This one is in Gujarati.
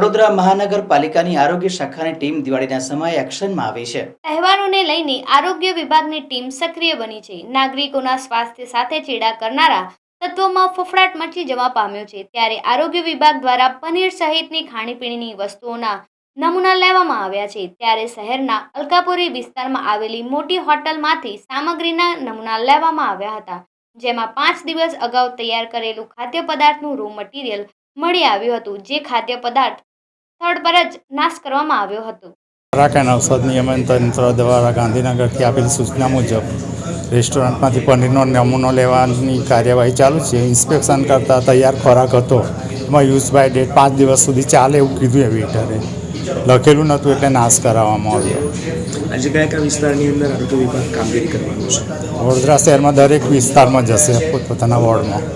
વડોદરા મહાનગરપાલિકાની આરોગ્ય શાખાની ટીમ દિવાળીના સમયે એક્શનમાં આવી છે. તહેવારોને લઈને આરોગ્ય વિભાગની ટીમ સક્રિય બની છે. નાગરિકોના સ્વાસ્થ્ય સાથે ચેડા કરનારા તત્વોમાં ફફડાટ મચી જવા પામ્યો છે. ત્યારે આરોગ્ય વિભાગ દ્વારા પનીર સહિતની ખાણીપીણીની વસ્તુઓના નમૂના લેવામાં આવ્યા છે. ત્યારે શહેરના અલકાપુરી વિસ્તારમાં આવેલી મોટી હોટલમાંથી સામગ્રીના નમૂના લેવામાં આવ્યા હતા. જેમાં પાંચ દિવસ અગાઉ તૈયાર કરેલું ખાદ્ય પદાર્થનું રૂ મટીરિયલ મળી આવ્યું હતું. જે ખાદ્ય પદાર્થ સ્થળ પર જ નાશ કરવામાં આવ્યો હતો. ખોરાક અને ઔષધ નિયમન તંત્ર દ્વારા ગાંધીનગરથી આપેલી સૂચના મુજબ રેસ્ટોરન્ટમાંથી પનીરનો નમૂનો લેવાની કાર્યવાહી ચાલુ છે. ઇન્સ્પેક્શન કરતાં તૈયાર ખોરાક હતો. એમાં યુઝ બાય ડેટ પાંચ દિવસ સુધી ચાલે એવું કીધું એ વેઇટરે. લખેલું નહોતું એટલે નાશ કરાવવામાં આવ્યો. આજે કયા કયા વિસ્તારની અંદર આરોગ્ય વિભાગ કામગીરી કરવાનું છે? વડોદરા શહેરમાં દરેક વિસ્તારમાં જશે પોતપોતાના વોર્ડમાં.